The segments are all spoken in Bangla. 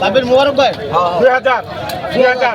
সাবির মোবারক ভাই। দুই হাজার দুই হাজার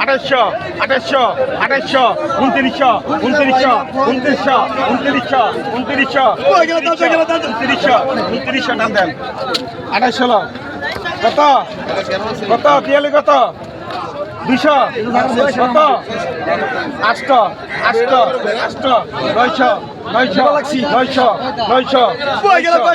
আড়াইশো আড়াইশো আড়াইশো উনত্রিশশো উনত্রিশশো উনত্রিশশো উনত্রিশশো উনত্রিশশো উনত্রিশশো উনত্রিশশো নাম দেন। আড়াইশো কত? কত? কত? দুইশো কত? আষ্ট আষ্ট আষ্ট নয়শো নয়শো নয়শো নয়শো নয়শো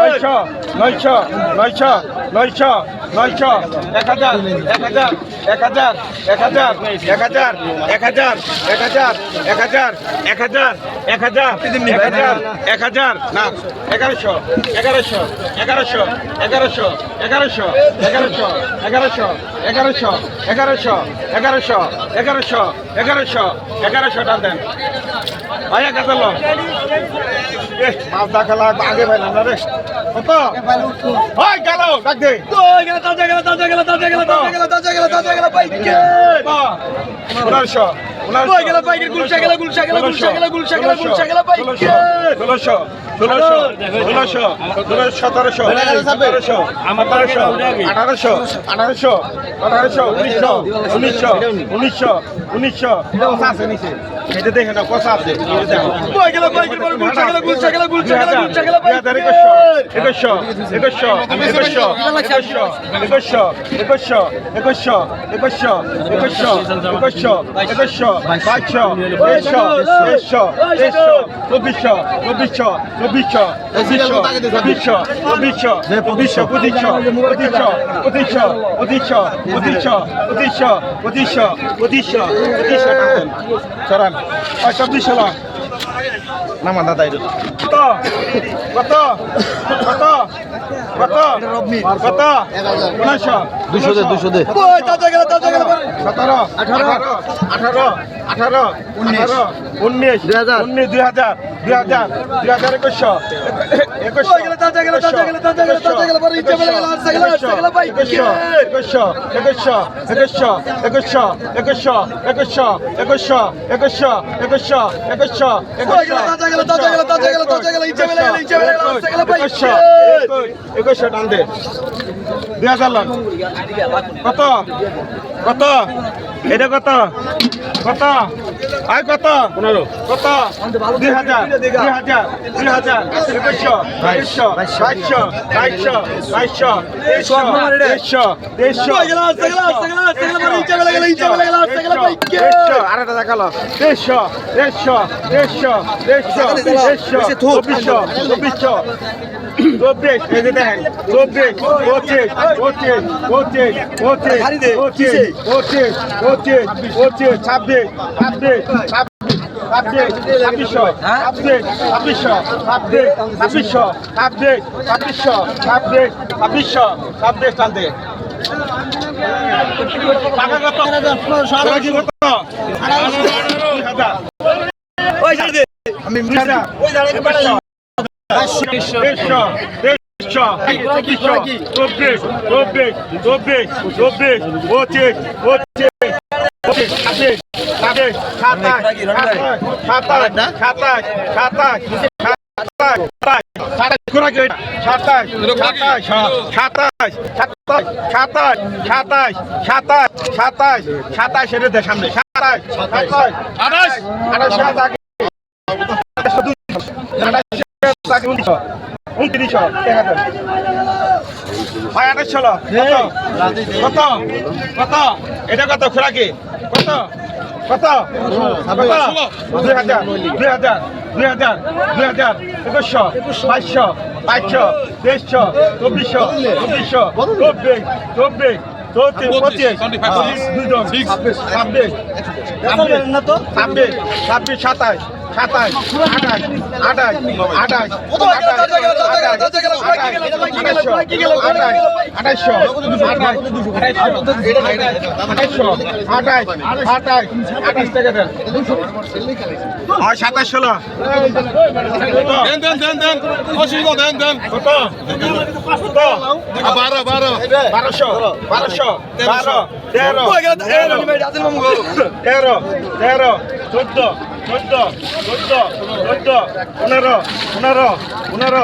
নয়শো নয়শো নয়শো নয়শো এক হাজার এক হাজার এক হাজার এক হাজার এক হাজার এক হাজার এক হাজার এক হাজার এক হাজার এক হাজার এক হাজার এক হাজার না এগারোশো এগারোশো এগারোশো এগারোশো এগারোশো এগারোশো এগারোশো এগারোশো এগারোশো এগারোশো এগারোশো এগারোশো এগারোশো টান দেন ভাই এক মাছ দা খেলা আগে পাই না রে কত ভাই গেল ডাক দে। তো গেল তাজা গেল তাজা গেল তাজা গেল তাজা গেল তাজা গেল তাজা গেল ভাই কে? 1500 আঠারোশো আঠারোশো আঠারোশো উনিশশো উনিশশো উনিশশো উনিশশো আছে নিচে এটা দেখে না কষা আছে একুশশো একুশশো একুশশো একুশশো একুশশো একুশশো একুশশো একুশশো একুশশো একুশশো একুশশো বাইশশো তেইশশো তেইশশো তেইশশো চব্বিশশো চব্বিশশো চব্বিশশো চব্বিশশো চব্বিশশো চব্বিশশো পঁচিশশো পঁচিশশো পঁচিশশো পঁচিশশো পঁচিশশো পঁচিশশো পঁচিশশো পঁচিশশো পঁচিশশো চরান চব্বিশশো লাখ নামা দাদা এটা কত কত কত কত কত উনিশশো দুশো দে দুশো দে সতেরো আঠারো আঠারো আঠারো আঠারো উনিশ দুই হাজার। উনিশ দুই হাজার দুই হাজার দুই হাজার একুশশো একুশশো একুশশো একুশশো একুশশো একুশশো একুশশো একুশশো একুশশো একুশশো একুশশো একুশশো একুশশো একুশশো টান দে দুই হাজার লাখ কত কত এটা কত কত আর কত পনেরো কত দুই হাজার দুই হাজার দুই হাজার একুশশো বাইশশো বাইশশো বাইশশো বাইশশো তেইশশো তেইশশো তেইশশো আরেকটা দেখাল তেইশশো তেইশশো তেইশশো তেইশশো চব্বিশশো চব্বিশশো চব্বিশ এই যে দেখেন চব্বিশ পঁচিশ পঁচিশ পঁচিশ পঁচিশ পঁচিশ পঁচিশ পঁচিশ পঁচিশ ছাব্বিশ ছাব্বিশ ছাব্বিশ ছাব্বিশশো ছাব্বিশ ছাব্বিশশো ছাব্বিশ ছাব্বিশশো ছাব্বিশ ছাব্বিশশো ছাব্বিশ ছাব্বিশশো ছাব্বিশ টানতে টাকা সামনে সাতাশ সাতাশ আঠাশ আঠাশ সাতাশ উনত্রিশশো এক হাজার ভাই আঠাশ ষোলো কত কত এটা কত খোরাকি কত কত দুই হাজার দুই হাজার দুই হাজার দুই হাজার একুশশো বাইশশো বাইশশো তেইশশো চব্বিশশো চব্বিশশো চব্বিশ চব্বিশ চৌত্রিশ পঁচিশ দুজন ছাব্বিশ ছাব্বিশ ছাব্বিশ সাতাশ সাতাশ আঠাশ আঠাশ আঠাশ আঠাশশো আঠাশ আঠাশ আঠাশ টাকা দেন আর সাতাশ ষোলো দেন দেন দেন দেন অসুবিধা দেন দেন বারো বারো বারোশো বারোশো বারো তেরো Zero. Zero. চোদ্দ চোদ্দ চোদ্দ চোদ্দ পনেরো পনেরো পনেরো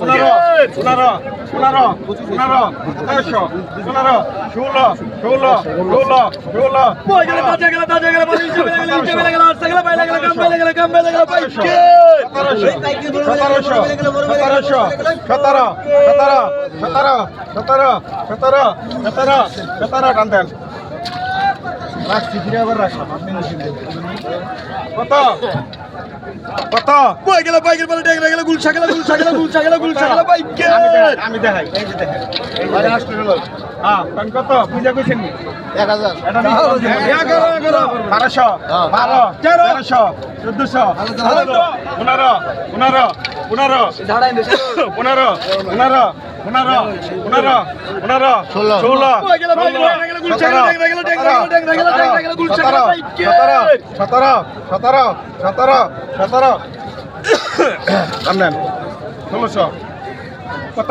পনেরো পনেরো পনেরো সতেরোশো পনেরো ষোলো ষোলো ষোলো ষোলো সতেরোশো সতেরোশো সতেরো সতেরো সতেরো সতেরো সতেরো সতেরো কত? কত? কই গেল বাইকের বলে ডেকে গেল গুলশা গেল গুলশা গেল গুলশা গেল গুলশা গেল বাইকে আমি দেখাই এই যে দেখাই। এই যে আসলে হলো হ্যাঁ কান কত? পূজা কইছেন নি? 1000 পনেরো পনেরো পনেরো ষোলো। ষোলো সতেরো সতেরো সতেরো সতেরো সামনেন ষোলোশো। কত?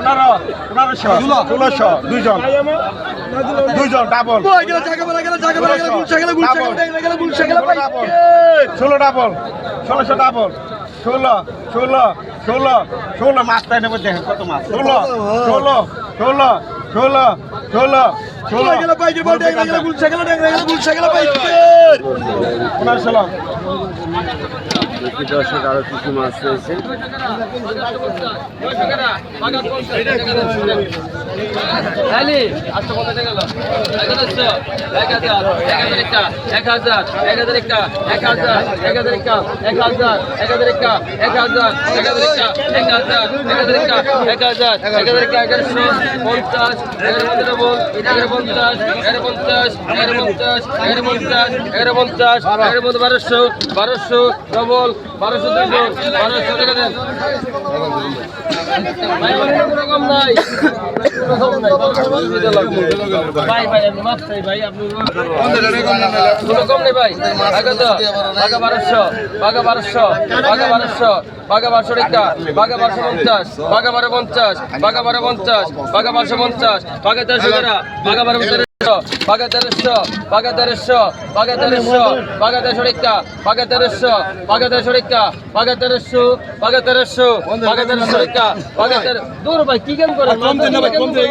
ষোলোশো দুইজন। দুইজন ডাবল ষোলো ডাবল ষোলোশো ডাবল ষোলো ষোলো ষোলো ষোলো মাছ তাই নেব দেখেন কত মাছ। ষোলো ষোলো ষোলো ষোলো ষোলো ষোলো। পনেরো ষোলো। দর্শক আরও কিছু মাছ রয়েছে এক হাজার এক হাজার একটা এক হাজার এক হাজার একটা এক হাজার এক হাজার একটা এক হাজার এক হাজার একটা এক হাজার এক হাজার একটা এক হাজার এক হাজার একটা এগারোশো পঞ্চাশ এগারো পঞ্চাশ এগারো পঞ্চাশ এগারো পঞ্চাশ এগারো পঞ্চাশ এগারো পঞ্চাশ এগারো পঞ্চাশ এগারো পঞ্চাশ বারোশো বারোশো ডবল বারোশো দুশো বারোশো টাকা দেন। রকম নাই। ভাই ভাই, আপনি মাছ চাই কোনো কম নেই। ভাই। আগে তো বাঘা বারোশো বাঘা বারোশো বাঘা বারোশো বাঘা বারোশো রেখা বাঘা বারোশো পঞ্চাশ বাঘা বারো পঞ্চাশ বাঘা বারো পঞ্চাশ বাঘা বারোশো পঞ্চাশ বাঘা টাকা বাঘা বারো বাগাতারস্য বাগাতারস্য বাগাতারস্য বাগাতাশরিকা বাগাতারস্য বাগাতাশরিকা বাগাতারস্য বাগাতারস্য বাগাতারশরিকা বাগাতার দূর ভাই কি কেন করে কম দিন ভাই কম দিন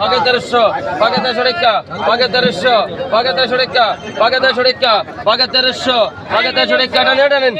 বাগাতারস্য বাগাতাশরিকা বাগাতারস্য বাগাতাশরিকা বাগাতাশরিকা বাগাতারস্য বাগাতাশরিকা টানেন টানেন